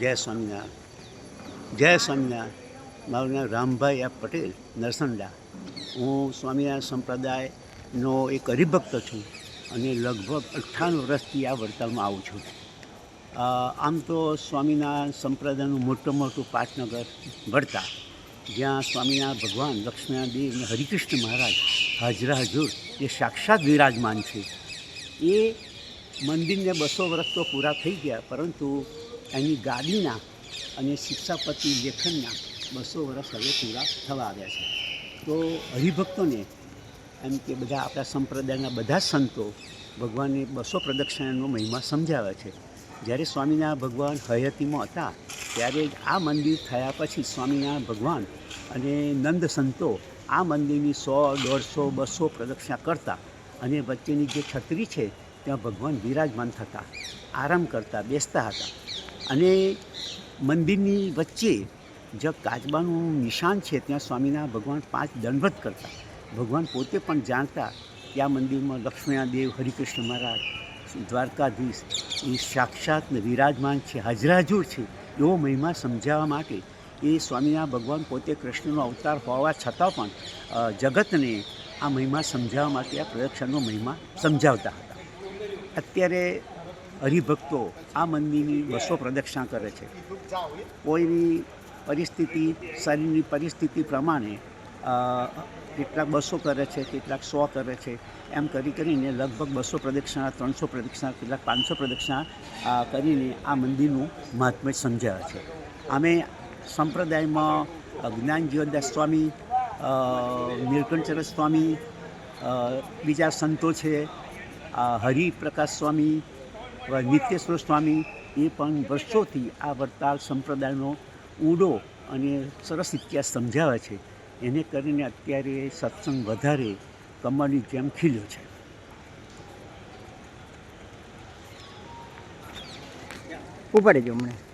જય સ્વામિનારાયણ. જય સ્વામિનારાયણ. મારું નામ રામભાઈ આ પટેલ, નરસંડા. હું સ્વામિનારાયણ સંપ્રદાયનો એક હરિભક્ત છું અને લગભગ અઠ્ઠાણું વર્ષથી આ વડતાલમાં આવું છું. આમ તો સ્વામિનારાયણ સંપ્રદાયનું મોટું મોટું પાટનગર વડતા જ્યાં સ્વામિનારાયણ ભગવાન લક્ષ્મીનારાયણ દેવ અને હરિકૃષ્ણ મહારાજ હાજરા હજુર જે સાક્ષાત વિરાજમાન છે. એ મંદિરને બસો વર્ષ તો પૂરા થઈ ગયા, પરંતુ એની ગાદીના અને શિક્ષાપતિ લેખનના બસો વર્ષ હવે પૂરા થવા આવ્યા છે. તો હરિભક્તોને એમ કે બધા આપણા સંપ્રદાયના બધા સંતો ભગવાનને બસો પ્રદક્ષિણાનો મહિમા સમજાવે છે. જ્યારે સ્વામિનારાયણ ભગવાન હયતીમાં હતા, ત્યારે આ મંદિર થયા પછી સ્વામિનારાયણ ભગવાન અને નંદ સંતો આ મંદિરની સો, દોઢસો, બસો પ્રદક્ષિણા કરતા અને વચ્ચેની જે છત્રી છે, ત્યાં ભગવાન વિરાજમાન થતા, આરામ કરતા, બેસતા હતા. અને મંદિરની વચ્ચે જે કાચબાનું નિશાન છે, ત્યાં સ્વામીના ભગવાન પાંચ દંડવત કરતા. ભગવાન પોતે પણ જાણતા કે આ મંદિરમાં લક્ષ્મીનાદેવ દેવ, હરિકૃષ્ણ મહારાજ, દ્વારકાધીશ, એ સાક્ષાત વિરાજમાન છે, હાજરાજૂર છે. એવો મહિમા સમજાવવા માટે એ સ્વામીના ભગવાન પોતે કૃષ્ણનો અવતાર હોવા છતાં પણ જગતને આ મહિમા સમજાવવા માટે, આ પ્રદક્ષણનો મહિમા સમજાવતા હતા. અત્યારે હરિભક્તો આ મંદિરની બસો પ્રદક્ષિણા કરે છે. કોઈની પરિસ્થિતિ, શરીરની પરિસ્થિતિ પ્રમાણે કેટલાક બસો કરે છે, કેટલાક સો કરે છે. એમ કરી કરીને લગભગ બસો પ્રદક્ષિણા, ત્રણસો પ્રદક્ષિણા, કેટલાક પાંચસો પ્રદક્ષિણા કરીને આ મંદિરનું મહાત્મ્ય સમજાવે છે. અમે સંપ્રદાયમાં જ્ઞાન જીવનદાસ સ્વામી નીલકંઠચર સ્વામી બીજા સંતો છે હરિપ્રકાશ સ્વામી નિત્યેશ્વર સ્વામી એ પણ વર્ષોથી આ વડતાલ સંપ્રદાયનો ઊડો અને સરસ ઇતિહાસ સમજાવે છે. એને કરીને અત્યારે સત્સંગ વધારે કમરની જેમ ખીલ્યો છે. ઉપાડી જો હમણાં.